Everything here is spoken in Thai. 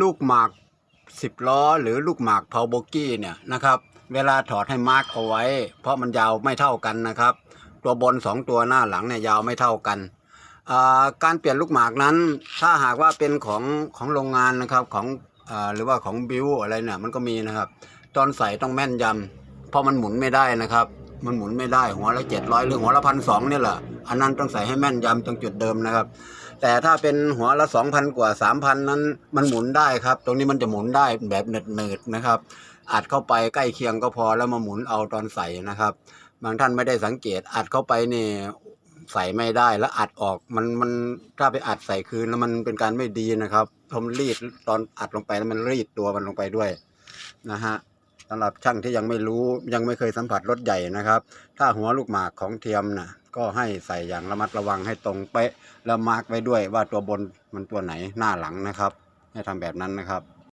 ลูกหมากสิบล้อ หรือลูกหมากเพาโบกี้เนี่ยนะครับเวลาถอดให้มาร์กเอาไว้ เพราะมันยาวไม่เท่ากันนะครับ ตัวบนสองตัวหน้าหลังเนี่ยยาวไม่เท่ากันการเปลี่ยนลูกหมากนั้น ถ้าหากว่าเป็นของของโรงงานนะครับของอหรือว่าของบิวอะไรเนี่ยมันก็มีนะครับ ตอนใส่ต้องแม่นยำเพราะมันหมุนไม่ได้นะครับ มันหมุนไม่ได้หัวละเจ็ดร้อยหรือหัวละพันสองเนี่ยแหละ อันนั้นต้องใส่ให้แม่นยำตรงจุดเดิมนะครับ แต่ถ้าเป็นหัวละสองพันกว่าสามพันนั้นมันหมุนได้ครับ ตรงนี้มันจะหมุนได้แบบเนิดๆนะครับอัดเข้าไปใกล้เคียงก็พอแล้วมาหมุนเอาตอนใส่นะครับ บางท่านไม่ได้สังเกตอัดเข้าไปนี่ใส่ไม่ได้แล้วอัดออกมันมันถ้าไปอัดใส่คืนแล้วมันเป็นการไม่ดีนะครับผมรีดตอนอัดลงไปแล้วมันรีดตัวมันลงไปด้วยนะฮะสำหรับช่างที่ยังไม่รู้ยังไม่เคยสัมผัสรถใหญ่นะครับ ถ้าหัวลูกหมากของเทียมนะก็ให้ใส่อย่างระมัดระวังให้ตรงเป๊ะแล้วมาร์กไว้ด้วยว่าตัวบนมันตัวไหนหน้าหลังนะครับ ให้ทำแบบนั้นนะครับ